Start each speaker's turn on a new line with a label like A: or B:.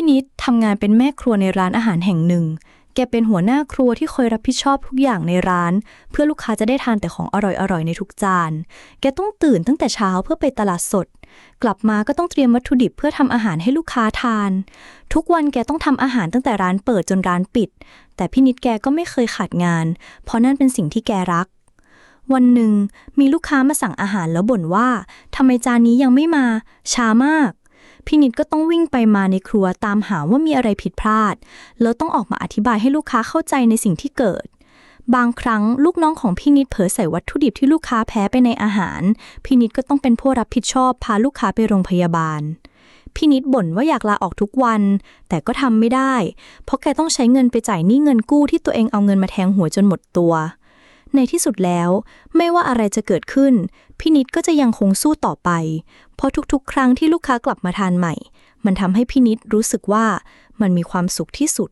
A: พี่นิดทำงานเป็นแม่ครัวในร้านอาหารแห่งหนึ่ง แกเป็นหัวหน้าครัวที่คอยรับผิดชอบทุกอย่างในร้าน เพื่อลูกค้าจะได้ทานแต่ของอร่อยๆในทุกจาน แกต้องตื่นตั้งแต่เช้าเพื่อไปตลาดสด กลับมาก็ต้องเตรียมวัตถุดิบเพื่อทำอาหารให้ลูกค้าทาน ทุกวันแกต้องทำอาหารตั้งแต่ร้านเปิดจนร้านปิด แต่พี่นิดแกก็ไม่เคยขาดงาน เพราะนั่นเป็นสิ่งที่แกรักวันหนึ่งมีลูกค้ามาสั่งอาหารแล้วบ่นว่าทำไมจานนี้ยังไม่มา ช้ามาก พี่นิดก็ต้องวิ่งไปมาในครัวตามหาว่ามีอะไรผิดพลาด แล้วต้องออกมาอธิบายให้ลูกค้าเข้าใจในสิ่งที่เกิด บางครั้งลูกน้องของพี่นิดเผลอใส่วัตถุดิบที่ลูกค้าแพ้ไปในอาหาร พี่นิดก็ต้องเป็นผู้รับผิดชอบพาลูกค้าไปโรงพยาบาลพี่นิดบ่นว่าอยากลาออกทุกวัน แต่ก็ทำไม่ได้ เพราะแกต้องใช้เงินไปจ่ายหนี้เงินกู้ที่ตัวเองเอาเงินมาแทงหัวจนหมดตัว ในที่สุดแล้ว ไม่ว่าอะไรจะเกิดขึ้น พี่นิดก็จะยังคงสู้ต่อไป เพราะทุกๆ ครั้งที่ลูกค้ากลับมาทานใหม่ มันทำให้พี่นิดรู้สึกว่ามันมีความสุขที่สุด